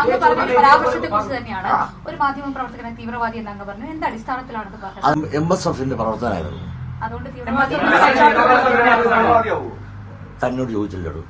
അങ്ങ് പറഞ്ഞ പരാമർശത്തെ കുറിച്ച് തന്നെയാണ്. ഒരു മാധ്യമ പ്രവർത്തകനെ തീവ്രവാദി എന്ന് അങ്ങ് പറഞ്ഞു. എന്ത് അടിസ്ഥാനത്തിലാണത് പറഞ്ഞത്? എം എസ് എഫിന്റെ പ്രവർത്തനായിരുന്നു അതുകൊണ്ട് തീവ്രവാദി തന്നോട് ചോദിച്ചില്ലടൂ.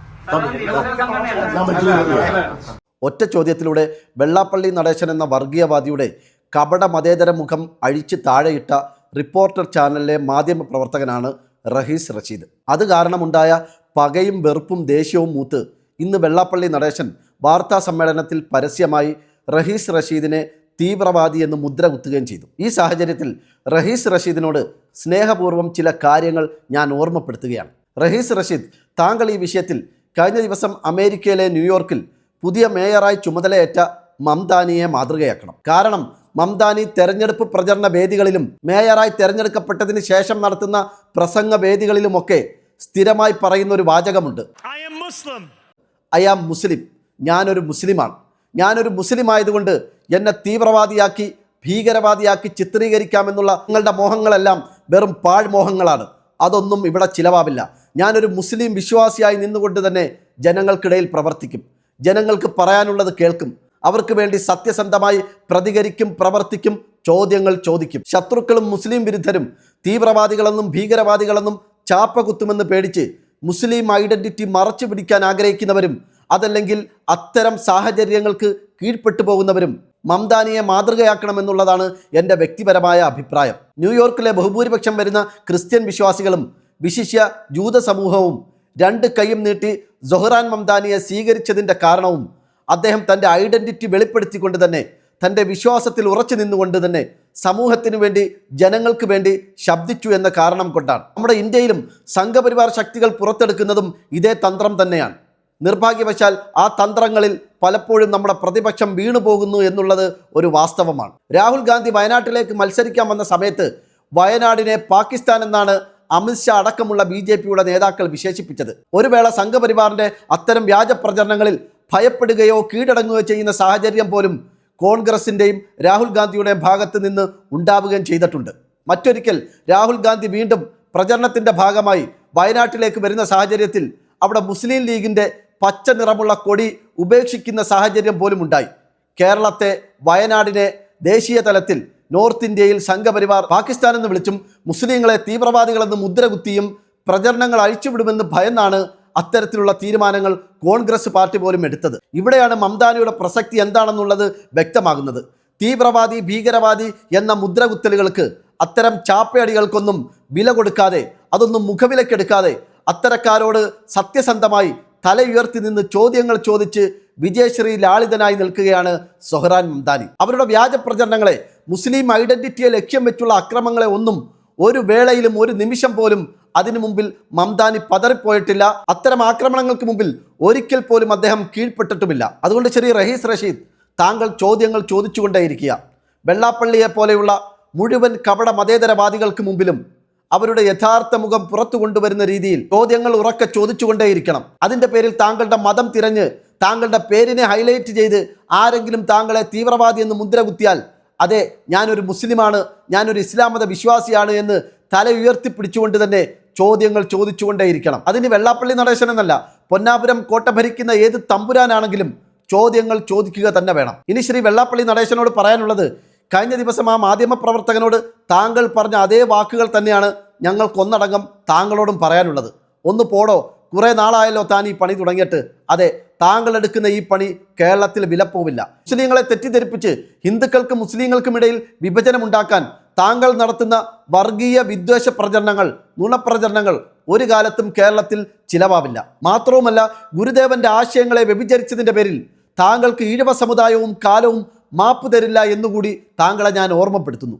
ഒറ്റ ചോദ്യത്തിലൂടെ വെള്ളാപ്പള്ളി നടേശൻ എന്ന വർഗീയവാദിയുടെ കപട മതേതര മുഖം അഴിച്ച് താഴെയിട്ട റിപ്പോർട്ടർ ചാനലിലെ മാധ്യമ പ്രവർത്തകനാണ് റഹീസ് റഷീദ്. അത് കാരണമുണ്ടായ പകയും വെറുപ്പും ദേഷ്യവും മൂത്ത് ഇന്ന് വെള്ളാപ്പള്ളി നടേശൻ വാർത്താ സമ്മേളനത്തിൽ പരസ്യമായി റഹീസ് റഷീദിനെ തീവ്രവാദി എന്ന് മുദ്ര കുത്തുകയും ചെയ്തു. ഈ സാഹചര്യത്തിൽ റഹീസ് റഷീദിനോട് സ്നേഹപൂർവം ചില കാര്യങ്ങൾ ഞാൻ ഓർമ്മപ്പെടുത്തുകയാണ്. റഹീസ് റഷീദ് താങ്കൾ ഈ വിഷയത്തിൽ കഴിഞ്ഞ ദിവസം അമേരിക്കയിലെ ന്യൂയോർക്കിൽ പുതിയ മേയറായി ചുമതലയേറ്റ മംദാനിയെ മാതൃകയാക്കണം. കാരണം മംദാനി തെരഞ്ഞെടുപ്പ് പ്രചരണ വേദികളിലും മേയറായി തെരഞ്ഞെടുക്കപ്പെട്ടതിന് ശേഷം നടത്തുന്ന പ്രസംഗ വേദികളിലുമൊക്കെ സ്ഥിരമായി പറയുന്ന ഒരു വാചകമുണ്ട്. I am Muslim. I am Muslim ഞാനൊരു മുസ്ലിമാണ്. ഞാനൊരു മുസ്ലിം ആയതുകൊണ്ട് എന്നെ തീവ്രവാദിയാക്കി ഭീകരവാദിയാക്കി ചിത്രീകരിക്കാമെന്നുള്ള നിങ്ങളുടെ മോഹങ്ങളെല്ലാം വെറും പാഴ്മോഹങ്ങളാണ്. അതൊന്നും ഇവിടെ ചിലവാവില്ല. ഞാനൊരു മുസ്ലിം വിശ്വാസിയായി നിന്നുകൊണ്ട് തന്നെ ജനങ്ങൾക്കിടയിൽ പ്രവർത്തിക്കും. ജനങ്ങൾക്ക് പറയാനുള്ളത് കേൾക്കും. അവർക്ക് വേണ്ടി സത്യസന്ധമായി പ്രതികരിക്കും പ്രവർത്തിക്കും ചോദ്യങ്ങൾ ചോദിക്കും. ശത്രുക്കളും മുസ്ലിം വിരുദ്ധരും തീവ്രവാദികളെന്നും ഭീകരവാദികളെന്നും ചാപ്പ കുത്തുമെന്ന് പേടിച്ച് മുസ്ലിം ഐഡന്റിറ്റി മറച്ചു പിടിക്കാൻ ആഗ്രഹിക്കുന്നവരും അതല്ലെങ്കിൽ അത്തരം സാഹചര്യങ്ങൾക്ക് കീഴ്പ്പെട്ടു പോകുന്നവരും മംദാനിയെ മാതൃകയാക്കണമെന്നുള്ളതാണ് എന്റെ വ്യക്തിപരമായ അഭിപ്രായം. ന്യൂയോർക്കിലെ ബഹുഭൂരിപക്ഷം വരുന്ന ക്രിസ്ത്യൻ വിശ്വാസികളും വിശിഷ്യ ജൂത സമൂഹവും രണ്ട് കൈയും നീട്ടി ജൊഹ്റാൻ മംദാനിയെ സ്വീകരിച്ചതിന്റെ കാരണവും അദ്ദേഹം തന്റെ ഐഡന്റിറ്റി വെളിപ്പെടുത്തിക്കൊണ്ട് തന്നെ തന്റെ വിശ്വാസത്തിൽ ഉറച്ചു നിന്നുകൊണ്ട് തന്നെ സമൂഹത്തിനു വേണ്ടി ജനങ്ങൾക്ക് വേണ്ടി ശബ്ദിച്ചു എന്ന കാരണം കൊണ്ടാണ്. നമ്മുടെ ഇന്ത്യയിലും സംഘപരിവാർ ശക്തികൾ പുറത്തെടുക്കുന്നതും ഇതേ തന്ത്രം തന്നെയാണ്. നിർഭാഗ്യവശാൽ ആ തന്ത്രങ്ങളിൽ പലപ്പോഴും നമ്മുടെ പ്രതിപക്ഷം വീണുപോകുന്നു എന്നുള്ളത് ഒരു വാസ്തവമാണ്. രാഹുൽ ഗാന്ധി വയനാട്ടിലേക്ക് മത്സരിക്കാൻ വന്ന സമയത്ത് വയനാടിനെ പാകിസ്ഥാൻ എന്നാണ് അമിത്ഷാ അടക്കമുള്ള ബി ജെ പിയുടെ നേതാക്കൾ വിശേഷിപ്പിച്ചത്. ഒരു വേള സംഘപരിവാറിന്റെ അത്തരം വ്യാജ പ്രചരണങ്ങളിൽ ഭയപ്പെടുകയോ കീഴടങ്ങുകയോ ചെയ്യുന്ന സാഹചര്യം പോലും കോൺഗ്രസിന്റെയും രാഹുൽ ഗാന്ധിയുടെയും ഭാഗത്ത് നിന്ന് ഉണ്ടാവുകയും ചെയ്തിട്ടുണ്ട്. മറ്റൊരിക്കൽ രാഹുൽ ഗാന്ധി വീണ്ടും പ്രചരണത്തിന്റെ ഭാഗമായി വയനാട്ടിലേക്ക് വരുന്ന സാഹചര്യത്തിൽ അവിടെ മുസ്ലിം ലീഗിന്റെ പച്ച നിറമുള്ള കൊടി ഉപേക്ഷിക്കുന്ന സാഹചര്യം പോലും ഉണ്ടായി. കേരളത്തെ വയനാടിനെ ദേശീയ തലത്തിൽ നോർത്ത് ഇന്ത്യയിൽ സംഘപരിവാർ പാകിസ്ഥാൻ എന്ന് വിളിച്ചും മുസ്ലിങ്ങളെ തീവ്രവാദികളെന്ന് മുദ്രകുത്തിയും പ്രചരണങ്ങൾ അഴിച്ചുവിടുമെന്ന് ഭയന്നാണ് അത്തരത്തിലുള്ള തീരുമാനങ്ങൾ കോൺഗ്രസ് പാർട്ടി പോലും എടുത്തത്. ഇവിടെയാണ് മംതാനിയുടെ പ്രസക്തി എന്താണെന്നുള്ളത് വ്യക്തമാകുന്നത്. തീവ്രവാദി ഭീകരവാദി എന്ന മുദ്രകുത്തലുകൾക്ക് അത്തരം ചാപ്പയടികൾക്കൊന്നും വില കൊടുക്കാതെ അതൊന്നും മുഖവിലക്കെടുക്കാതെ അത്തരക്കാരോട് സത്യസന്ധമായി തല ഉയർത്തി നിന്ന് ചോദ്യങ്ങൾ ചോദിച്ച് വിജയശ്രീ ലാളിതനായി നിൽക്കുകയാണ് സൊഹ്റാൻ മംദാനി. അവരുടെ വ്യാജ പ്രചരണങ്ങളെ മുസ്ലിം ഐഡന്റിറ്റിയെ ലക്ഷ്യം വെച്ചുള്ള അക്രമങ്ങളെ ഒന്നും ഒരു വേളയിലും ഒരു നിമിഷം പോലും അതിനു മുമ്പിൽ മംദാനി പതറിപ്പോയിട്ടില്ല. അത്തരം ആക്രമണങ്ങൾക്ക് മുമ്പിൽ ഒരിക്കൽ പോലും അദ്ദേഹം കീഴ്പ്പെട്ടിട്ടുമില്ല. അതുകൊണ്ട് ശരി റഹീസ് റഷീദ് താങ്കൾ ചോദ്യങ്ങൾ ചോദിച്ചുകൊണ്ടേയിരിക്കുക. വെള്ളാപ്പള്ളിയെ പോലെയുള്ള മുഴുവൻ കപട മതേതരവാദികൾക്ക് മുമ്പിലും അവരുടെ യഥാർത്ഥ മുഖം പുറത്തു കൊണ്ടുവരുന്ന രീതിയിൽ ചോദ്യങ്ങൾ ഉറക്കെ ചോദിച്ചുകൊണ്ടേയിരിക്കണം. അതിന്റെ പേരിൽ താങ്കളുടെ മതം തിരഞ്ഞ് താങ്കളുടെ പേരിനെ ഹൈലൈറ്റ് ചെയ്ത് ആരെങ്കിലും താങ്കളെ തീവ്രവാദി എന്ന് മുദ്ര കുത്തിയാൽ അതെ ഞാനൊരു മുസ്ലിമാണ് ഞാനൊരു ഇസ്ലാം മത വിശ്വാസിയാണ് എന്ന് തല ഉയർത്തിപ്പിടിച്ചുകൊണ്ട് തന്നെ ചോദ്യങ്ങൾ ചോദിച്ചുകൊണ്ടേയിരിക്കണം. അതിന് വെള്ളാപ്പള്ളി നടേശൻ എന്നല്ല പൊന്നാപുരം കോട്ട ഭരിക്കുന്ന ഏത് തമ്പുരാനാണെങ്കിലും ചോദ്യങ്ങൾ ചോദിക്കുക തന്നെ വേണം. ഇനി ശ്രീ വെള്ളാപ്പള്ളി നടേശനോട് പറയാനുള്ളത് കഴിഞ്ഞ ദിവസം ആ മാധ്യമപ്രവർത്തകനോട് താങ്കൾ പറഞ്ഞ അതേ വാക്കുകൾ തന്നെയാണ് ഞങ്ങൾക്കൊന്നടങ്കം താങ്കളോടും പറയാനുള്ളത്. ഒന്ന് പോടോ കുറേ നാളായല്ലോ താൻ ഈ പണി തുടങ്ങിയിട്ട്. അതെ താങ്കൾ എടുക്കുന്ന ഈ പണി കേരളത്തിൽ വിലപ്പോവില്ല. മുസ്ലിങ്ങളെ തെറ്റിദ്ധരിപ്പിച്ച് ഹിന്ദുക്കൾക്കും മുസ്ലിങ്ങൾക്കും ഇടയിൽ വിഭജനമുണ്ടാക്കാൻ താങ്കൾ നടത്തുന്ന വർഗീയ വിദ്വേഷ പ്രചരണങ്ങൾ നുണപ്രചരണങ്ങൾ ഒരു കാലത്തും കേരളത്തിൽ ചിലവാവില്ല. മാത്രവുമല്ല ഗുരുദേവന്റെ ആശയങ്ങളെ വ്യഭിചരിച്ചതിന്റെ പേരിൽ താങ്കൾക്ക് ഈഴവ സമുദായവും കാലവും മാപ്പ് തരില്ല എന്നുകൂടി താങ്കളെ ഞാൻ ഓർമ്മപ്പെടുത്തുന്നു.